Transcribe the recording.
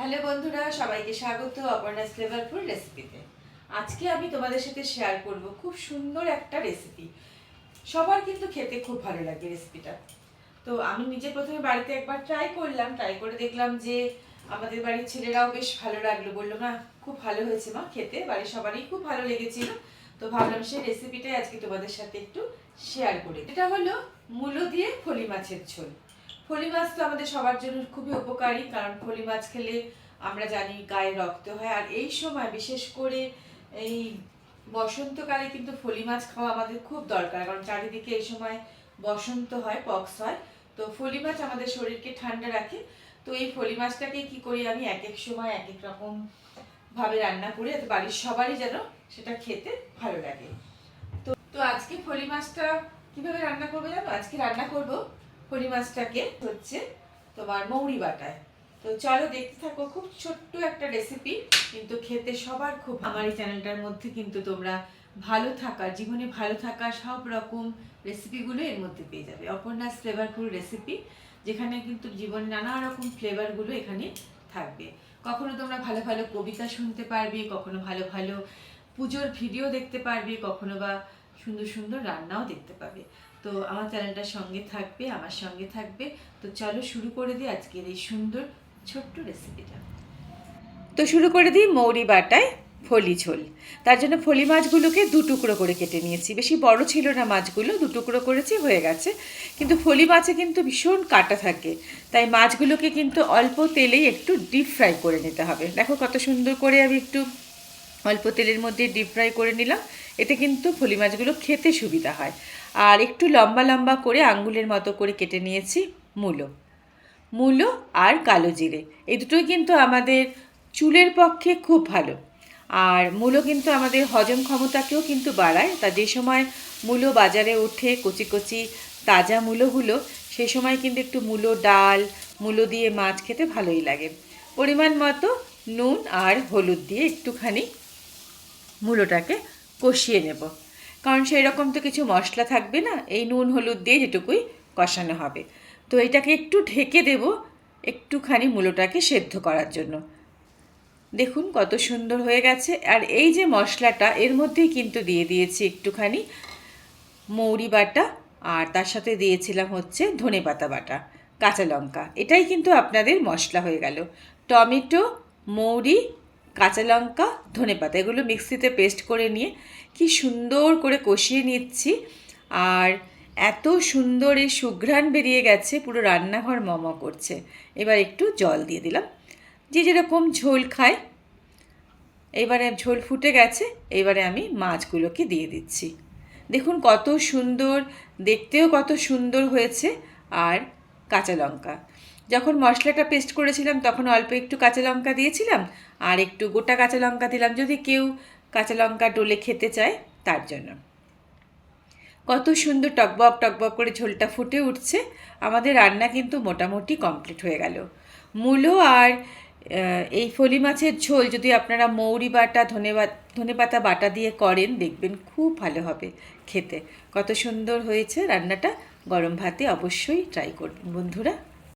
Hello বন্ধুরা, সবাইকে স্বাগত অপর্ণাস ফ্লেভারফুল রেসিপিতে আজকে আমি তোমাদের সাথে শেয়ার করব খুব সুন্দর একটা রেসিপি সবার কিন্তু খেতে খুব ভালো লাগে রেসিপিটা তো আমি নিজে প্রথমে বাড়িতে একবার ট্রাই করলাম ট্রাই করে দেখলাম যে আমাদের বাড়ির ছেলেরাও বেশ ভালো লাগল। বলল, না, খুব ভালো হয়েছে মা খেতে, বাড়ির সবারই খুব ভালো লেগেছিল। তো ভাবলাম সেই রেসিপিটাই আজকে তোমাদের সাথে একটু শেয়ার করি এটা হলো মূলো দিয়ে ফলি মাছের ঝোল। ফলি মাছ তো আমাদের সবার জন্য খুবই উপকারী, কারণ ফলি মাছ খেলে আমরা জানি গায়ে রক্ত হয়। আর এই সময় বিশেষ করে এই বসন্তকালে কিন্তু ফলি মাছ খাওয়া আমাদের খুব দরকার, কারণ চারিদিকে এই সময় বসন্ত হয়, পক্স হয়। তো ফলি মাছ আমাদের শরীরকে ঠান্ডা রাখে। তো এই ফলি মাছটাকে কি করি আমি এক এক সময় এক এক রকম ভাবে রান্না করি, যাতে বাড়ির সবারই যেন সেটা খেতে ভালো লাগে। তো তো আজকে ফলি মাছটা কীভাবে রান্না করব জানো? আজকে রান্না করব ফলি মাছটাকে হচ্ছে তোমার মৌরি বাটায়। তো চলো দেখতে থাকো, খুব ছোট্ট একটা রেসিপি কিন্তু খেতে সবার খুব আমার এই চ্যানেলটার মধ্যে কিন্তু তোমরা ভালো থাকা, জীবনে ভালো থাকা সব রকম রেসিপিগুলো এর মধ্যে পেয়ে যাবে। অপর্ণাস ফ্লেভারফুল রেসিপি যেখানে কিন্তু জীবনে নানা রকম ফ্লেভারগুলো এখানে থাকবে। কখনো তোমরা ভালো ভালো কবিতা শুনতে পারবে, কখনো ভালো ভালো পুজোর ভিডিও দেখতে পারবে, কখনো বা সুন্দর সুন্দর রান্নাও দেখতে পাবে। তো আমার চ্যানেলটার সঙ্গে থাকবে, আমার সঙ্গে থাকবে। তো চলো শুরু করে দিই আজকের এই সুন্দর ছোট্ট রেসিপিটা তো শুরু করে দিই মৌরি বাটায় ফলি ঝোল। তার জন্য ফলি মাছগুলোকে দু টুকরো করে কেটে নিয়েছি। বেশি বড় ছিল না মাছগুলো, দু টুকরো করেছি, হয়ে গেছে। কিন্তু ফলি মাছে কিন্তু ভীষণ কাটা থাকে। তাই মাছগুলোকে কিন্তু অল্প তেলেই একটু ডিপ ফ্রাই করে নিতে হবে। দেখো কত সুন্দর করে আমি একটু অল্প তেলের মধ্যে ডিপ ফ্রাই করে নিলাম। এতে কিন্তু ফলি মাছগুলো খেতে সুবিধা হয়। আর একটু লম্বা লম্বা করে আঙ্গুলের মতো করে কেটে নিয়েছি মূলো। মূলো আর কালো জিরে। এই দুটোই কিন্তু আমাদের চুলের পক্ষে খুব ভালো। আর মূলো কিন্তু আমাদের হজম ক্ষমতাকেও কিন্তু বাড়ায়। তা যে সময় মূলো বাজারে ওঠে কচি কচি তাজা মূলোগুলো, সে সময় কিন্তু একটু মূলো ডাল, মূলো দিয়ে মাছ খেতে ভালোই লাগে। পরিমাণ মতো নুন আর হলুদ দিয়ে একটুখানি মূলোটাকে কষিয়ে নেব। কারণ সেই রকম তো কিছু মশলা থাকবে না, এই নুন, হলুদ দিয়ে যেটুকুই কষানো হবে। তো এটাকে একটু ঢেকে দেব একটুখানি মূলোটাকে সেদ্ধ করার জন্য। দেখুন কত সুন্দর হয়ে গেছে। আর এই যে মশলাটা, এর মধ্যেই কিন্তু দিয়ে দিয়েছি একটুখানি মৌরি বাটা, আর তার সাথে দিয়েছিলাম হচ্ছে ধনে পাতা বাটা, কাঁচা লঙ্কা। এটাই কিন্তু আপনাদের মশলা হয়ে গেল। টমেটো, মৌরি কাঁচা লঙ্কা, ধনে পাতা, এগুলো মিক্সিতে পেস্ট করে নিয়ে কি সুন্দর করে কষিয়ে নিচ্ছি। আর এত সুন্দর এই সুঘ্রাণ বেরিয়ে গেছে, পুরো রান্নাঘর মম করছে। এবার একটু জল দিয়ে দিলাম। যে যেরকম ঝোল খায়, এবারে ঝোল ফুটে গেছে, এবারে আমি মাছগুলোকে দিয়ে দিচ্ছি। দেখুন কত সুন্দর, দেখতেও কত সুন্দর হয়েছে। আর কাঁচা লঙ্কা। যখন মশলাটা পেস্ট করেছিলাম, তখন অল্প একটু কাঁচা লঙ্কা দিয়েছিলাম, আর একটু গোটা কাঁচা লঙ্কা দিলাম, যদি কেউ কাঁচা লঙ্কা ডোলে খেতে চায়, তার জন্য। কত সুন্দর টকবক টকবক করে ঝোলটা ফুটে উঠছে, আমাদের রান্না কিন্তু মোটামুটি কমপ্লিট হয়ে গেল। মূলো আর এই ফলি মাছের ঝোল যদি আপনারা মৌরি বাটা, ধনে ধনে পাতা বাটা দিয়ে করেন, দেখবেন খুব ভালো হবে খেতে। কত সুন্দর হয়েছে রান্নাটা, গরম ভাতে অবশ্যই ট্রাই করবেন। বন্ধুরা